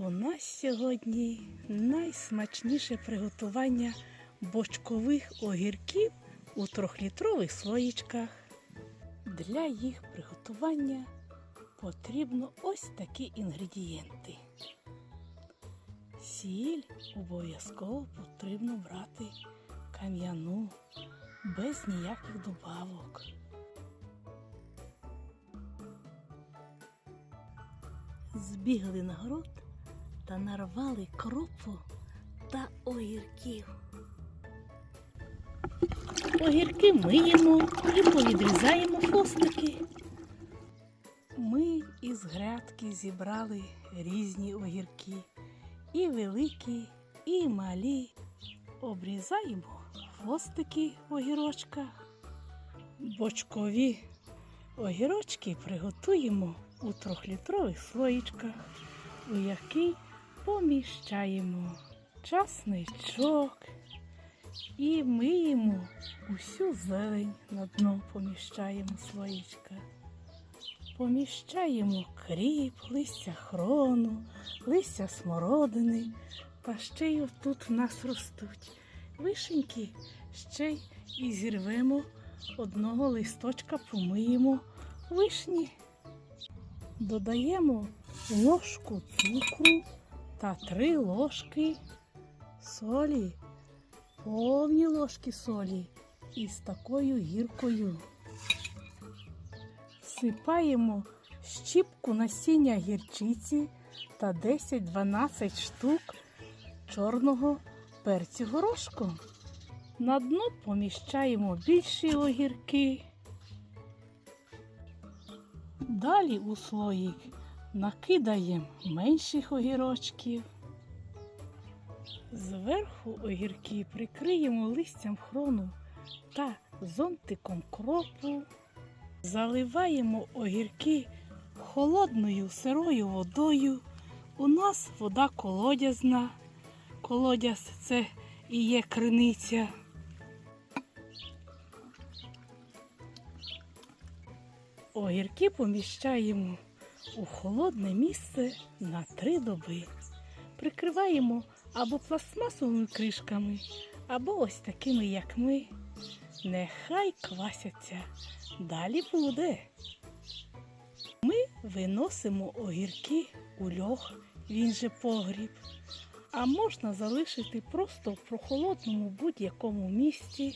У нас сьогодні найсмачніше приготування бочкових огірків у трьохлітрових слоїчках. Для їх приготування потрібно ось такі інгредієнти. Сіль обов'язково потрібно брати кам'яну, без ніяких добавок. Збігли на город та нарвали кропу та огірків. Огірки миємо і повідрізаємо хвостики. Ми із грядки зібрали різні огірки, і великі, і малі. Обрізаємо хвостики огірочках. Бочкові огірочки приготуємо у трьохлітрових слоїчках, у який поміщаємо часничок і миємо усю зелень на дно поміщаємо слоїчка. Поміщаємо кріп, листя хрону, листя смородини, та ще й тут в нас ростуть вишеньки, ще й і зірвемо одного листочка, помиємо вишні. Додаємо ложку цукру та три ложки солі, повні ложки солі із такою гіркою. Всипаємо щіпку насіння гірчиці та 10-12 штук чорного перцю горошком. На дно поміщаємо більші огірки. Далі у слоїк накидаємо менших огірочків. Зверху огірки прикриємо листям хрону та зонтиком кропу. Заливаємо огірки холодною сирою водою. У нас вода колодязна. Колодязь це і є криниця. Огірки поміщаємо у холодне місце на три доби. Прикриваємо або пластмасовими кришками, або ось такими, як ми. Нехай квасяться. Далі буде. Ми виносимо огірки у льох, він же погріб. А можна залишити просто в прохолодному будь-якому місці.